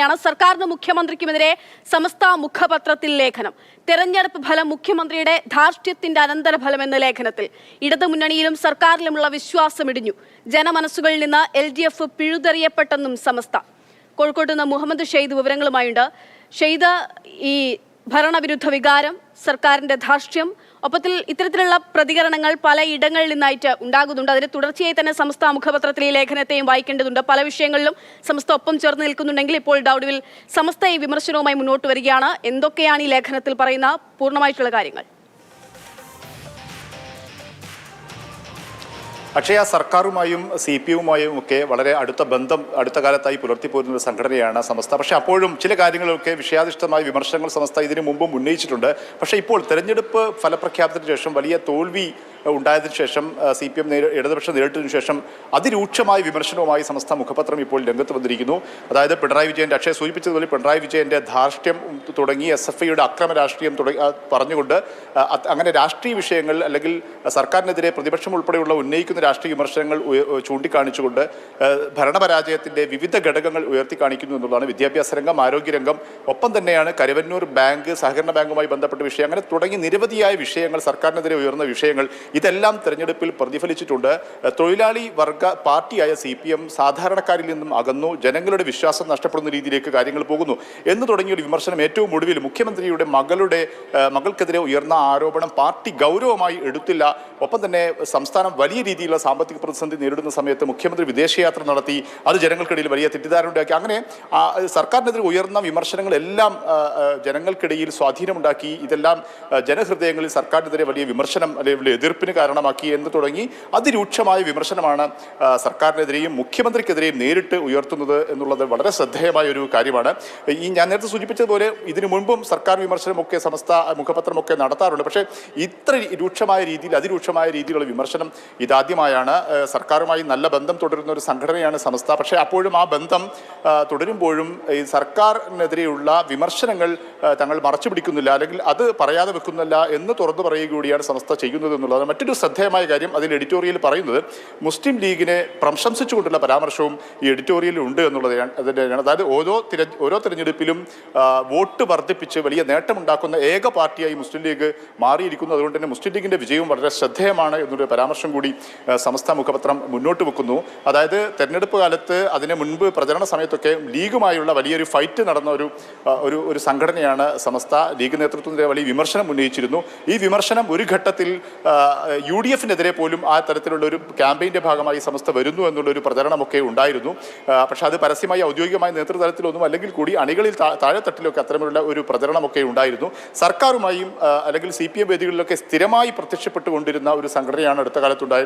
ാണ് സർക്കാരിന് മുഖ്യമന്ത്രിക്കുമെതിരെ സമസ്ത മുഖപത്രത്തിൽ ലേഖനം. തെരഞ്ഞെടുപ്പ് ഫലം മുഖ്യമന്ത്രിയുടെ ധാർഷ്ട്യത്തിന്റെ അനന്തരഫലം എന്ന ലേഖനത്തിൽ ഇടതുമുന്നണിയിലും സർക്കാരിലുമുള്ള വിശ്വാസം ഇടിഞ്ഞു ജനമനസ്സുകളിൽ നിന്ന് എൽ ഡി എഫ് പിഴുതെറിയപ്പെട്ടെന്നും സമസ്ത. കോഴിക്കോട്ട് നിന്ന് മുഹമ്മദ് ഷെയ്ദ് വിവരങ്ങളുമായുണ്ട്. ഷെയ്ദ് ഈ ഭരണവിരുദ്ധ വികാരം സർക്കാരിന്റെ ധാർഷ്ട്യം ഒപ്പത്തിൽ ഇത്തരത്തിലുള്ള പ്രതികരണങ്ങൾ പല ഇടങ്ങളിൽ നിന്നായിട്ട് ഉണ്ടാകുന്നുണ്ട്. അതിന് തുടർച്ചയായി തന്നെ സംസ്ഥ മുഖപത്രത്തിൽ ഈ ലേഖനത്തെയും വായിക്കേണ്ടതുണ്ട്. പല വിഷയങ്ങളിലും സംസ്ഥ ഒപ്പം ചേർന്ന് നിൽക്കുന്നുണ്ടെങ്കിൽ ഇപ്പോൾ ഡൗഡുവിൽ സമസ്ത ഈ വിമർശനവുമായി മുന്നോട്ട് വരികയാണ്. എന്തൊക്കെയാണ് ഈ ലേഖനത്തിൽ പറയുന്ന? പൂർണമായിട്ടുള്ള കാര്യങ്ങൾ. അക്ഷയ സർക്കാരുമായും സി പി യുമായും ഒക്കെ വളരെ അടുത്ത ബന്ധം അടുത്ത കാലത്തായി പുലർത്തിപ്പോരുന്ന ഒരു സംഘടനയാണ് സമസ്ത. പക്ഷേ അപ്പോഴും ചില കാര്യങ്ങളൊക്കെ വിഷയാധിഷ്ഠിതമായ വിമർശനങ്ങൾ സമസ്ത ഇതിനു മുമ്പും ഉന്നയിച്ചിട്ടുണ്ട്. പക്ഷേ ഇപ്പോൾ തെരഞ്ഞെടുപ്പ് ഫലപ്രഖ്യാപനത്തിന് ശേഷം വലിയ തോൽവി ഉണ്ടായതിനു ശേഷം സി പി എം ഇടതുപക്ഷം നേരിട്ടതിനു ശേഷം അതിരൂക്ഷമായ വിമർശനവുമായി സമസ്ത മുഖപത്രം ഇപ്പോൾ രംഗത്ത് വന്നിരിക്കുന്നു. അതായത് പിണറായി വിജയന്റെ അക്ഷയ സൂചിപ്പിച്ചതുപോലെ പിണറായി വിജയന്റെ ധാർഷ്ട്യം തുടങ്ങി എസ് എഫ് ഐയുടെ അക്രമ രാഷ്ട്രീയം തുടങ്ങി പറഞ്ഞുകൊണ്ട് അങ്ങനെ രാഷ്ട്രീയ വിഷയങ്ങൾ അല്ലെങ്കിൽ സർക്കാരിനെതിരെ പ്രതിപക്ഷം ഉൾപ്പെടെയുള്ള ഉന്നയിക്കുന്ന രാഷ്ട്രീയ വിമർശനങ്ങൾ ചൂണ്ടിക്കാണിച്ചുകൊണ്ട് ഭരണപരാജയത്തിന്റെ വിവിധ ഘടകങ്ങൾ ഉയർത്തി കാണിക്കുന്നു എന്നുള്ളതാണ് വിദ്യാഭ്യാസ രംഗം ആരോഗ്യരംഗം ഒപ്പം തന്നെയാണ് കരുവന്നൂർ ബാങ്ക് സഹകരണ ബാങ്കുമായി ബന്ധപ്പെട്ട വിഷയം അങ്ങനെ തുടങ്ങി നിരവധിയായ വിഷയങ്ങൾ സർക്കാരിനെതിരെ ഉയർന്ന വിഷയങ്ങൾ ഇതെല്ലാം തെരഞ്ഞെടുപ്പിൽ പ്രതിഫലിച്ചിട്ടുണ്ട്. തൊഴിലാളി വർഗ പാർട്ടിയായ സി പി എം സാധാരണക്കാരിൽ നിന്നും അകന്നു. ജനങ്ങളുടെ വിശ്വാസം നഷ്ടപ്പെടുന്ന രീതിയിലേക്ക് കാര്യങ്ങൾ പോകുന്നു. എന്ന് തുടങ്ങിയ ഒരു വിമർശനം ഏറ്റവും ഒടുവിൽ മുഖ്യമന്ത്രിയുടെ മകളുടെ മകൾക്കെതിരെ ഉയർന്ന ആരോപണം പാർട്ടി ഗൗരവമായി എടുത്തില്ല. ഒപ്പം തന്നെ സംസ്ഥാനം വലിയ രീതിയിലുള്ള സാമ്പത്തിക പ്രതിസന്ധി നേരിടുന്ന സമയത്ത് മുഖ്യമന്ത്രി വിദേശയാത്ര നടത്തി. അത് ജനങ്ങൾക്കിടയിൽ വലിയ തെറ്റിദ്ധാരണ ഉണ്ടാക്കി. അങ്ങനെ സർക്കാരിനെതിരെ ഉയർന്ന വിമർശനങ്ങളെല്ലാം ജനങ്ങൾക്കിടയിൽ സ്വാധീനമുണ്ടാക്കി. ഇതെല്ലാം ജനഹൃദയങ്ങളിൽ സർക്കാരിനെതിരെ വലിയ വിമർശനം അല്ലെങ്കിൽ വലിയ എതിർപ്പിന് കാരണമാക്കി എന്ന് തുടങ്ങി അതിരൂക്ഷമായ വിമർശനമാണ് സർക്കാരിനെതിരെയും മുഖ്യമന്ത്രിക്കെതിരെയും നേരിട്ട് ഉയർത്തുന്നത് എന്നുള്ളത് വളരെ ശ്രദ്ധേയമായ ഒരു കാര്യമാണ്. ഈ ഞാൻ നേരത്തെ സൂചിപ്പിച്ചതുപോലെ ഇതിനു മുൻപും സർക്കാർ വിമർശനമൊക്കെ സമസ്ത മുഖപത്രമൊക്കെ നടത്താറുണ്ട്. പക്ഷേ ഇത്ര രൂക്ഷമായ രീതിയിൽ അതിരൂക്ഷമായ രീതിയിലുള്ള വിമർശനം ഇതാദ്യമായാണ്. സർക്കാരുമായി നല്ല ബന്ധം തുടരുന്ന ഒരു സംഘടനയാണ് സമസ്ത. പക്ഷേ അപ്പോഴും ആ ബന്ധം തുടരുമ്പോഴും ഈ സർക്കാരിനെതിരെയുള്ള വിമർശനങ്ങൾ തങ്ങൾ മറച്ചു പിടിക്കുന്നില്ല അല്ലെങ്കിൽ അത് പറയാതെ വെക്കുന്നില്ല എന്ന് തുറന്നു പറയുക കൂടിയാണ് സമസ്ത ചെയ്യുന്നത് എന്നുള്ളതാണ് മറ്റൊരു ശ്രദ്ധേയമായ കാര്യം അതിന്റെ എഡിറ്റോറിയൽ പറയുന്നത് മുസ്ലിം ലീഗിനെ പ്രശംസിച്ചുകൊണ്ടുള്ള പരാമർശവും ഈ എഡിറ്റോറിയലിൽ ഉണ്ട് എന്നുള്ളതാണ് അതിന്റെ അതായത് ഓരോ തിര ഓരോ തിരഞ്ഞെടുപ്പിലും വോട്ട് വർദ്ധിപ്പിച്ച് വലിയ നേട്ടമുണ്ടാക്കുന്ന ഏക പാർട്ടിയായി മുസ്ലിം ലീഗ് മാറിയിരിക്കുന്നു. അതുകൊണ്ട് തന്നെ മുസ്ലിം ലീഗിന്റെ വിജയവും വളരെ ശ്രദ്ധേയമാണ് എന്നൊരു പരാമർശം കൂടി സംസ്ഥാന മുഖപത്രം മുന്നോട്ട് വെക്കുന്നു. അതായത് തെരഞ്ഞെടുപ്പ് കാലത്ത് അതിന് മുൻപ് പ്രചരണ സമയത്തൊക്കെ ലീഗുമായുള്ള വലിയൊരു ഫൈറ്റ് നടന്ന ഒരു ഒരു ഒരു സംഘടനയാണ് സമസ്ത ലീഗ് നേതൃത്വത്തിന്റെ വലിയ വിമർശനം ഉന്നയിച്ചിരുന്നു. ഈ വിമർശനം ഒരു ഘട്ടത്തിൽ യു ഡി എഫിനെതിരെ പോലും ആ തരത്തിലുള്ള ഒരു ക്യാമ്പയിന്റെ ഭാഗമായി സമസ്ത വരുന്നു എന്നുള്ളൊരു പ്രചരണമൊക്കെ ഉണ്ടായിരുന്നു. പക്ഷെ അത് പരസ്യമായി ഔദ്യോഗികമായ നേതൃതലത്തിലൊന്നും അല്ലെങ്കിൽ കൂടി അണികളിൽ താഴെത്തട്ടിലൊക്കെ അത്തരമുള്ള ഒരു പ്രചരണമൊക്കെ ഉണ്ടായിരുന്നു. സർക്കാരുമായും അല്ലെങ്കിൽ സി പി എം വേദികളിലൊക്കെ സ്ഥിരമായി പ്രത്യക്ഷപ്പെട്ടുകൊണ്ടിരുന്ന ഒരു സംഘടനയാണ് അടുത്ത കാലത്തുണ്ടായ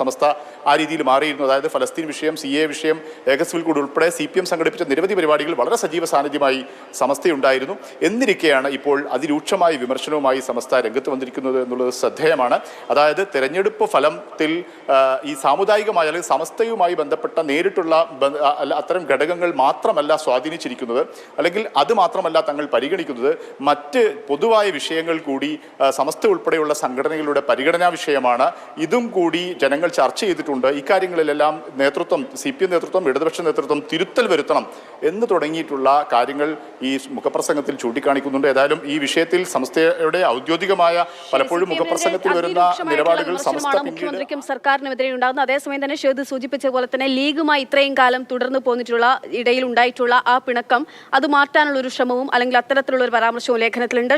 സമസ്ത ആ രീതിയിൽ മാറിയിരുന്നു. അതായത് ഫലസ്തീൻ വിഷയം സി എ വിഷയം ഏകസ്വിൽ കൂടി ഉൾപ്പെടെ സി പി എം സംഘടിപ്പിച്ച നിരവധി പരിപാടികൾ വളരെ സജീവ സാന്നിധ്യമായി സമസ്തയുണ്ടായിരുന്നു. എന്നിരിക്കെയാണ് ഇപ്പോൾ അതിരൂക്ഷമായ വിമർശനവുമായി സമസ്ത രംഗത്ത് വന്നിരിക്കുന്നത് എന്നുള്ളത് ശ്രദ്ധേയമാണ്. അതായത് തെരഞ്ഞെടുപ്പ് ഫലത്തിൽ ഈ സാമുദായികമായ അല്ലെങ്കിൽ സമസ്തയുമായി ബന്ധപ്പെട്ട നേരിട്ടുള്ള അത്തരം ഘടകങ്ങൾ മാത്രമല്ല സ്വാധീനിച്ചിരിക്കുന്നത്. അല്ലെങ്കിൽ അത് മാത്രമല്ല തങ്ങൾ പരിഗണിക്കുന്നത്. മറ്റ് പൊതുവായ വിഷയങ്ങൾ കൂടി സമസ്ത ഉൾപ്പെടെയുള്ള സംഘടനകളുടെ പരിഗണനാ വിഷയമാണ്. ഇതും കൂടി ജനങ്ങൾ ചർച്ച ചെയ്തിട്ടുണ്ട്. ഇക്കാര്യങ്ങളിലെല്ലാം നേതൃത്വം സി പി എം നേതൃത്വം ഇടതുപക്ഷ നേതൃത്വം തിരുത്തൽ വരുത്തണം എന്ന് തുടങ്ങിയിട്ടുള്ള കാര്യങ്ങൾ ഈ മുഖപ്രസംഗത്തിൽ ചൂണ്ടിക്കാണിക്കുന്നുണ്ട്. ഏതായാലും ഈ വിഷയത്തിൽ സംസ്ഥയുടെ ഔദ്യോഗികമായ പലപ്പോഴും മുഖപ്രസംഗത്തിൽ വരുന്ന നിലപാടുകൾ മുഖ്യമന്ത്രിക്കും സർക്കാരിനുമെതിരെ ഉണ്ടാകുന്നത് അതേസമയം തന്നെ ഷേദ് സൂചിപ്പിച്ച പോലെ തന്നെ ലീഗുമായി ഇത്രയും കാലം തുടർന്നു പോന്നിട്ടുള്ള ഇടയിൽ ഉണ്ടായിട്ടുള്ള ആ പിണക്കം അത് മാറ്റാനുള്ള ഒരു ശ്രമവും അല്ലെങ്കിൽ അത്തരത്തിലുള്ള ഒരു പരാമർശവും ലേഖനത്തിലുണ്ട്.